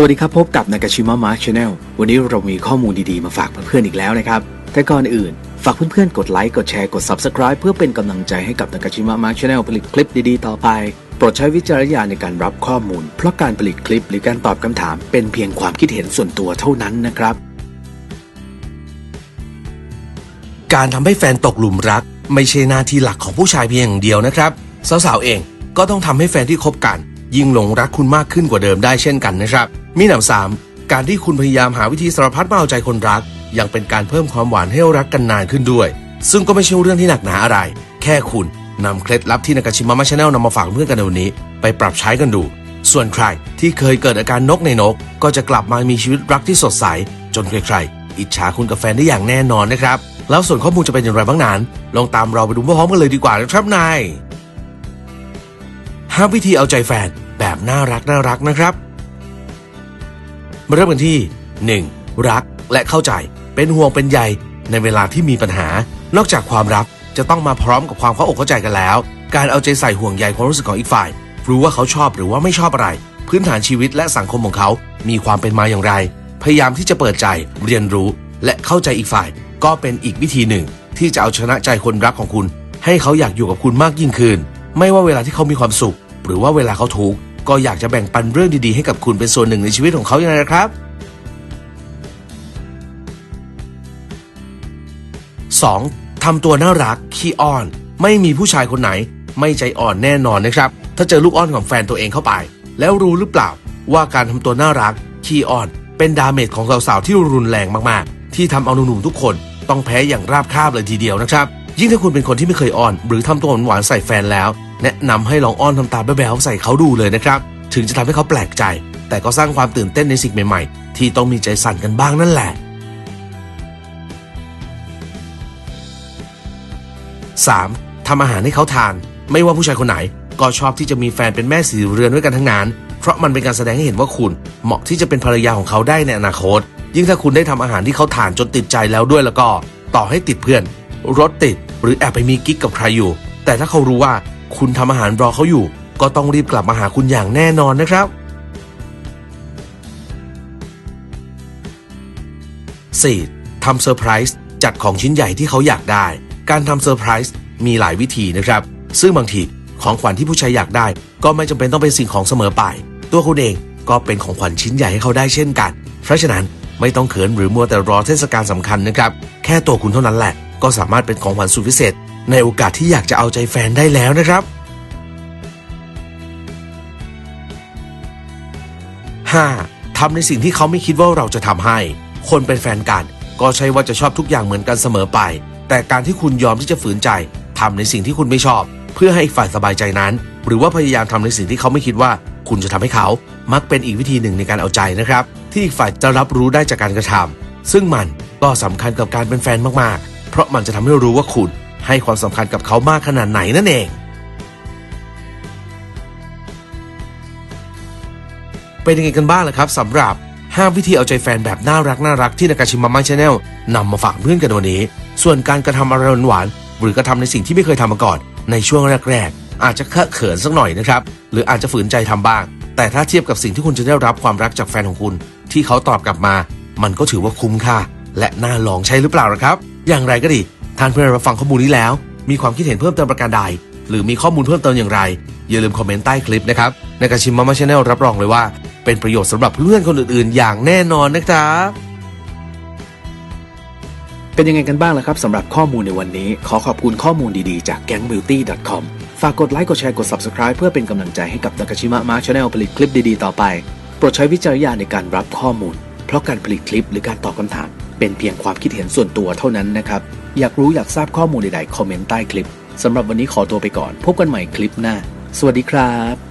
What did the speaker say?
สวัสดีครับ พบกับนากาชิมะมาร์ชแนลวันนี้เรามีข้อมูลดีๆ มาฝากเพื่อนๆอีกแล้วนะครับ แต่ก่อนอื่น ฝากเพื่อนๆ กดไลค์ กดแชร์ กด Subscribe เพื่อเป็นกำลังใจให้กับนากาชิมะมาร์ชแนลผลิตคลิปดีๆ ต่อไป โปรดใช้วิจารณญาณในการรับข้อมูล เพราะการผลิตคลิปหรือการตอบคำถาม เป็นเพียงความคิดเห็นส่วนตัวเท่านั้นนะครับ การทำให้แฟนตกหลุมรัก ไม่ใช่หน้าที่หลักของผู้ชายเพียงอย่างเดียวนะครับสาวๆเองก็ต้องทำให้แฟนที่คบกัน ยิ่งหลงรักคุณมากขึ้นกว่าเดิมได้เช่นกันนะครับ มีหนำสามการที่คุณพยายามหาวิธีสารพัดมาเอาใจคนรัก ยังเป็นการเพิ่มความหวานให้รักกันนานขึ้นด้วย ซึ่งก็ไม่ใช่เรื่องที่หนักหนาอะไร แค่คุณนำเคล็ดลับที่นากาชิมะมาชาแนลนำมาฝากเพื่อนกันในวันนี้ ไปปรับใช้กันดู ส่วนใครที่เคยเกิดอาการนกในนก ก็จะกลับมามีชีวิตรักที่สดใส จนใครๆอิจฉาคุณกับแฟนได้อย่างแน่นอนนะครับ แล้วส่วนข้อมูลจะเป็นอย่างไรบ้างนั้น ลองตามเราไปดูพร้อมกันเลยดีกว่านะครับนาย ห้าวิธีเอาใจแฟนแบบน่ารักน่ารักนะครับ มาเริ่มกันที่ 1. รักและเข้าใจเป็นห่วงเป็นใยในเวลาที่มีปัญหา นอกจากความรักจะต้องมาพร้อมกับความเข้าอกเข้าใจกันแล้ว การเอาใจใส่ห่วงใยความรู้สึกของอีกฝ่าย รู้ว่าเขาชอบหรือว่าไม่ชอบอะไร พื้นฐานชีวิตและสังคมของเขา มีความเป็นมาอย่างไร พยายามที่จะเปิดใจเรียนรู้ และเข้าใจอีกฝ่าย ก็เป็นอีกวิธีหนึ่ง ที่จะเอาชนะใจคนรักของคุณ ให้เขาอยากอยู่กับคุณมากยิ่งขึ้น ไม่ว่าเวลาที่เขามีความสุข หรือว่าเวลาเขาทุกข์ก็อยากจะแบ่งปันเรื่องดีๆ ให้กับคุณเป็นส่วนหนึ่งในชีวิตของเขาอย่างไรนะครับ 2. ทำตัวน่ารักขี้อ้อน ไม่มีผู้ชายคนไหน ไม่ใจอ่อนแน่นอนนะครับ ถ้าเจอลูกอ้อนของแฟนตัวเองเข้าไป แล้วรู้หรือเปล่า ว่าการทำตัวน่ารักขี้อ้อน เป็นดาเมจของสาวๆที่รุนแรงมากๆ ที่ทำเอาหนุ่มๆทุกคน ต้องแพ้อย่างราบคาบเลยทีเดียวนะครับ ยิ่งถ้าคุณเป็นคนที่ไม่เคยอ้อน หรือทำตัวหวานๆใส่แฟนแล้ว แนะนำให้ลองอ้อนทำตาแบ๊วๆใส่เขาดูเลยนะครับ ถึงจะทำให้เขาแปลกใจ แต่ก็สร้างความตื่นเต้นในสิ่งใหม่ๆ ที่ต้องมีใจสั่นกันบ้างนั่นแหละ 3. ทำอาหารให้เขาทาน ไม่ว่าผู้ชายคนไหน ก็ชอบที่จะมีแฟนเป็นแม่สีเรือนด้วยกันทั้งนั้น เพราะมันเป็นการแสดงให้เห็นว่าคุณเหมาะที่จะเป็นภรรยาของเขาได้ในอนาคต ยิ่งถ้าคุณได้ทำอาหารที่เขาทานจนติดใจแล้วด้วยแล้วก็ ต่อให้ติดเพื่อน รถติด หรือแอบไปมีกิ๊กกับใครอยู่ แต่ถ้าเขารู้ว่า คุณทำอาหารรอเขาอยู่ ก็ต้องรีบกลับมาหาคุณอย่างแน่นอนนะครับ 4. ทำเซอร์ไพรส์จัดของชิ้นใหญ่ที่เขาอยากได้ การทำเซอร์ไพรส์มีหลายวิธีนะครับ ซึ่งบางทีของขวัญที่ผู้ชายอยากได้ ก็ไม่จำเป็นต้องเป็นสิ่งของเสมอไป ตัวคุณเองก็เป็นของขวัญชิ้นใหญ่ให้เขาได้เช่นกัน เพราะฉะนั้นไม่ต้องเขินหรือมัวแต่รอเทศกาลสำคัญนะครับ แค่ตัวคุณเท่านั้นแหละ ก็สามารถเป็นของขวัญสุดพิเศษ ในโอกาสที่อยากจะเอาใจแฟนได้แล้วนะครับ 5. ทำในสิ่งที่เขาไม่คิดว่าเราจะทำให้ คนเป็นแฟนกัน ก็ใช่ว่าจะชอบทุกอย่างเหมือนกันเสมอไป แต่การที่คุณยอมที่จะฝืนใจทำในสิ่งที่คุณไม่ชอบ เพื่อให้อีกฝ่ายสบายใจนั้น หรือว่าพยายามทำในสิ่งที่เขาไม่คิดว่า คุณจะทำให้เขา มักเป็นอีกวิธีหนึ่งในการเอาใจนะครับ ที่อีกฝ่ายจะรับรู้ได้จากการกระทำซึ่งมันก็สำคัญกับการเป็นแฟนมากๆ เพราะมันจะทำให้รู้ว่าคุณ ให้ความสำคัญกับเขามากขนาดไหนนั่นเองเป็นยังไงกันบ้างล่ะครับสำหรับ 5 วิธีเอาใจแฟนแบบน่ารักน่ารักที่นากาชิมะมังชาแนลนำมาฝากเพื่อนกันวันนี้ ส่วนการกระทำอะไรหวานหรือกระทำในสิ่งที่ไม่เคยทำมาก่อน ในช่วงแรก ๆ อาจจะเคอะเขินสักหน่อยนะครับ หรืออาจจะฝืนใจทำบ้าง แต่ถ้าเทียบกับสิ่งที่คุณจะได้รับความรักจากแฟนของคุณ ที่เขาตอบกลับมา มันก็ถือว่าคุ้มค่า และน่าลองใช่หรือเปล่าล่ะครับ อย่างไรก็ดี ท่านเพื่อนรับฟังข้อมูลนี้แล้ว มีความคิดเห็นเพิ่มเติมประการใด หรือมีข้อมูลเพิ่มเติมอย่างไร อย่าลืมคอมเมนต์ใต้คลิปนะครับในการชิมมาม่าชาแนลรับรองเลยว่า เป็นประโยชน์สำหรับเพื่อนคนอื่นๆ อย่างแน่นอนนะครับเป็นยังไงกันบ้างล่ะครับสำหรับข้อมูลในวันนี้ ขอขอบคุณข้อมูลดีๆจาก gangbeauty.com ฝากกดไลค์กดแชร์กด Subscribe เพื่อเป็นกำลังใจให้กับนากาชิมะมาร์ชแนลผลิตคลิปดีๆต่อไป โปรดใช้วิจารณญาณในการรับข้อมูล เพราะการผลิตคลิปหรือการตอบคำถาม เป็นเพียงความคิดเห็นส่วนตัวเท่านั้นนะครับ อยากรู้อยากทราบข้อมูลใดๆ คอมเมนต์ใต้คลิปสำหรับวันนี้ขอตัวไปก่อน พบกันใหม่คลิปหน้า สวัสดีครับ